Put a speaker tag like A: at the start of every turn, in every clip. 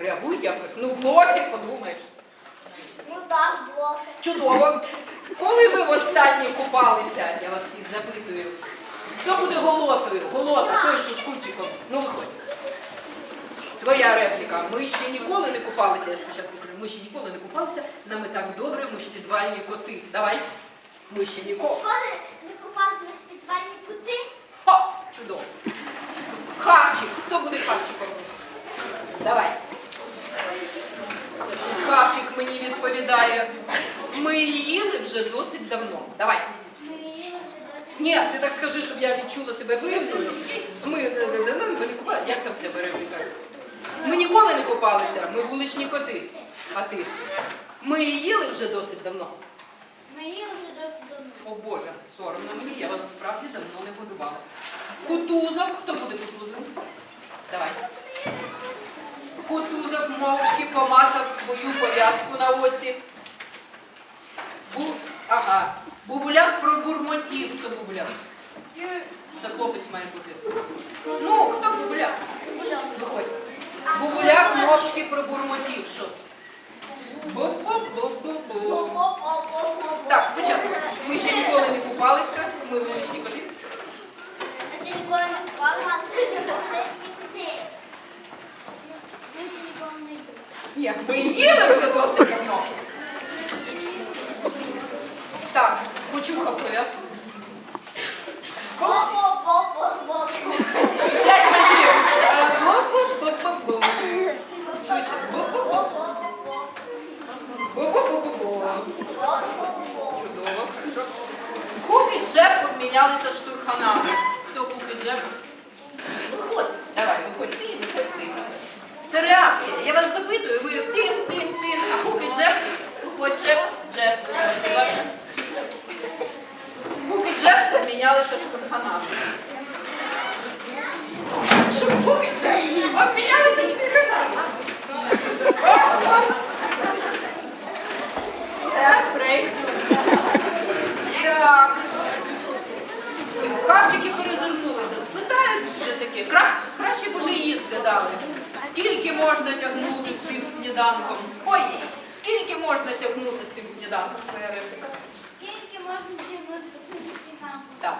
A: реагують якось. Ну, блохи, подумаєш.
B: Ну так, блохи.
A: Чудово. Коли ви востаннє купалися, я вас всіх запитую. Хто буде голотою? Голота, той, що з кульчиком. Ну виходь. Твоя репліка. Ми ще ніколи не купалися. Я спочатку кажу, ми ще ніколи не купалися. Нам і так добре, ми ж підвальні коти. Давай. Ми ще ніколи.
B: Школи не купалися в підвальні пути.
A: Хо! Чудово. Хавчик. Хто буде хавчиком? Давай. Мені відповідає. Ми їли вже досить давно. Давай.
B: Ми їли вже досить.
A: Ні, ти так скажи, щоб я відчула себе виявною. Ми, е, е, е, ми не купалися. Як там в тебе репліка? Ми ніколи не купалися, ми вуличні коти. А ти? Ми їли вже досить давно.
B: Ми їли вже досить давно.
A: О Боже, соромно мені, я вас справді давно не годувала. Кутузов, хто буде Кутузов? Давай. Кутузов мовчки помацав свою пов'язку на оці. Бу... Ага. Бубуляк пробурмотів. Хто бубуляк? Це хлопець має бути. Ну, хто бубуляк? Виходь. Бубуляк мовчки пробурмотів. Що? Бу-бу-бу-бу-бу. Так, спочатку. Ми ще ніколи не купалися, ми вуличні коти.
B: А ще ніколи не купалися, а це не кути. Ми ще ніколи не їли.
A: Ні, ми їли вже досить давно. Так, почухав пов'язку. П'ять. Чудово, хорошо. Хук і Джеб штурханами. Хто Хук і Джеб? Виходь. Давай, виходь ти, виходь. Це реакція. Я вас запитую, ви тин, тин, тин, а Хук і Джеб, виходь Джеб, Джеб. І Джеб обмінялися штурханами. Що Хук і Джеб? Обмінялися штурханами. Це брейк. Так. Можна тягнути з тим сніданком? Ой, скільки можна тягнути з тим сніданком?
B: Скільки можна тягнути з тим стінам?
A: Так.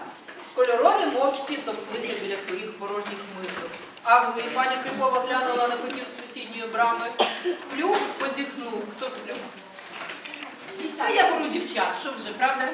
A: Кольорові мовчки товклися біля своїх порожніх мисок. А ви, пані Крипова, глянула на котів з сусідньої брами. Сплюх позіхнув. Хто сплюх? Та я беру дівчат, що вже, правда?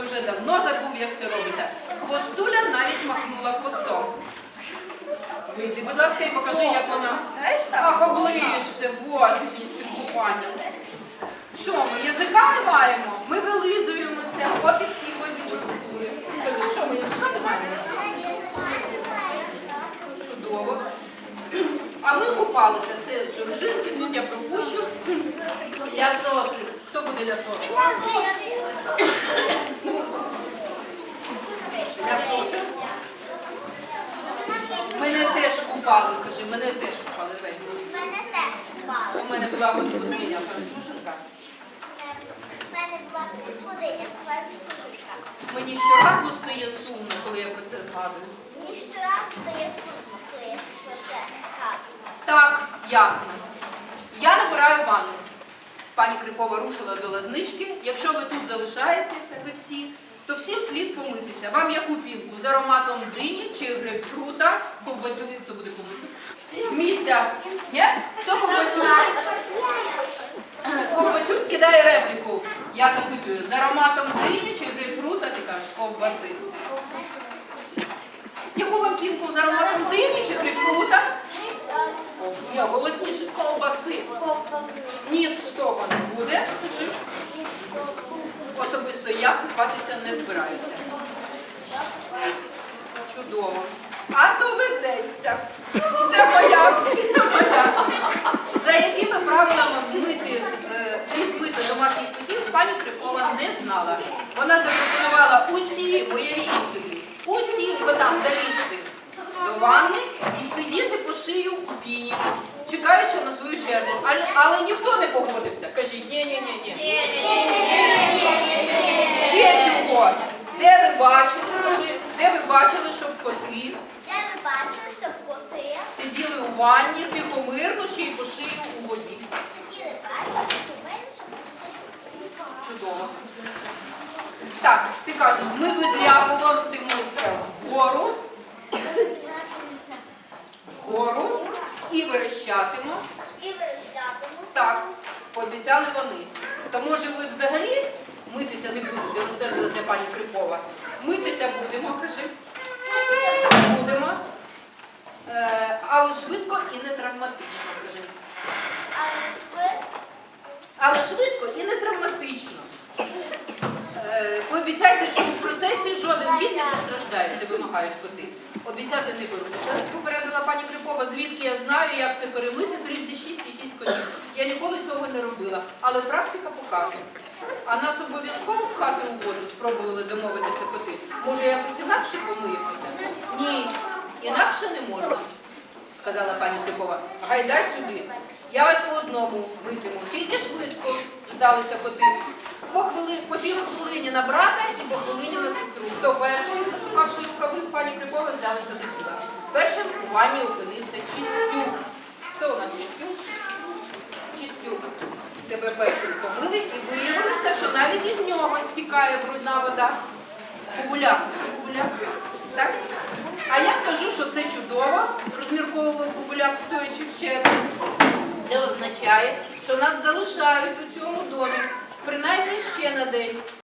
A: То вже давно забув, як це робиться. Хвостуля навіть махнула хвостом. Вийди, будь ласка, і покажи, як вона.
C: Знаєш?
A: Ах, оближте, з тим купанням. Що ми, язика не маємо? Ми вилизуємося, от і всі ходять процедури. Скажи, що ми язика не маємо? Чудово. А ми купалися. Це жоржинки, тут я пропущу. Лясоси. Хто буде лясоси? Ну, лясоси. Мене теж купали, кажи, мене теж купали. Давай.
B: Мене теж купали.
A: У мене була господиня француженка.
B: У мене була господиня, француженка.
A: Мені щоразу стає сумно, коли я про це згадую.
B: Мені щоразу стає сумно, коли я про це згадую.
A: Так, ясно. Я набираю ванну. Пані Крипова рушила до лазнички. Якщо ви тут залишаєтеся, ви всі, то всім слід помитися. Вам яку пінку? З ароматом дині чи грейпфрута? Ковбасю, це буде ковбасю. З місця. Ні? Хто ковбасю? Ковбасюк кидає репліку. Я запитую, з ароматом дині чи грейпфрута, ти кажеш, ковбаси. Яку вам пінку з ароматом дині чи грейпфрута? Ні, голосніше, ковбаси. Ні, стока не буде. Особисто я купатися не збираюся. Чудово. А доведеться. Це моя. Це моя. За якими правилами мити, е, слід мити домашніх котів, пані Крикова не знала. Вона запропонувала усім, уявіть собі, усім котам залізти до ванни і сидіти по шию у піні, чекаючи на свою чергу. Але, але ніхто не погодився. Кажіть, ні-ні-ні. Ще чого? Де ви бачили, кажи, де ви бачили, щоб коти
B: Де ви бачили, щоб коти
A: сиділи у ванні, тихо мирно, ще й по шию у воді.
B: сиділи бачили, що менше машин?
A: Чудово. Так, ти кажеш, ми видряпуватимемося вгору, верещатимо.
B: І вирощатимо.
A: Так, пообіцяли вони. То може ви взагалі митися не будете, розсердилася пані Крипова. Митися будемо, кажи. Будемо. Е, але швидко і не травматично, кажи.
B: Але ж ви
A: Але швидко і не травматично. Е, Пообіцяйте, що в процесі жоден кіт не вимагають коти. Обіцяти не беруся, попередила пані Крипова, звідки я знаю, як це перемити 36,6 котів. Я ніколи цього не робила, але практика покаже. А нас обов'язково пхати у воду, спробували домовитися коти. Може, якось інакше помиємося? Ні, інакше не можна, сказала пані Крипова. Гайдай сюди. Я вас по одному митиму. Тільки швидко здалися коти. По, хвили, по піву хвилині на брата і по хвилині на сестру. Хто До сюди. Першим у ванні опинився Чистюк. Хто у нас Чистюк? Чистюк. Тебе першим помили і виявилося, що навіть із нього стікає брудна вода. Кубуляк. Так? А я скажу, що це чудово, розмірковував Кубуляк, стоячи в черзі. Це означає, що нас залишають у цьому домі, принаймні ще на день.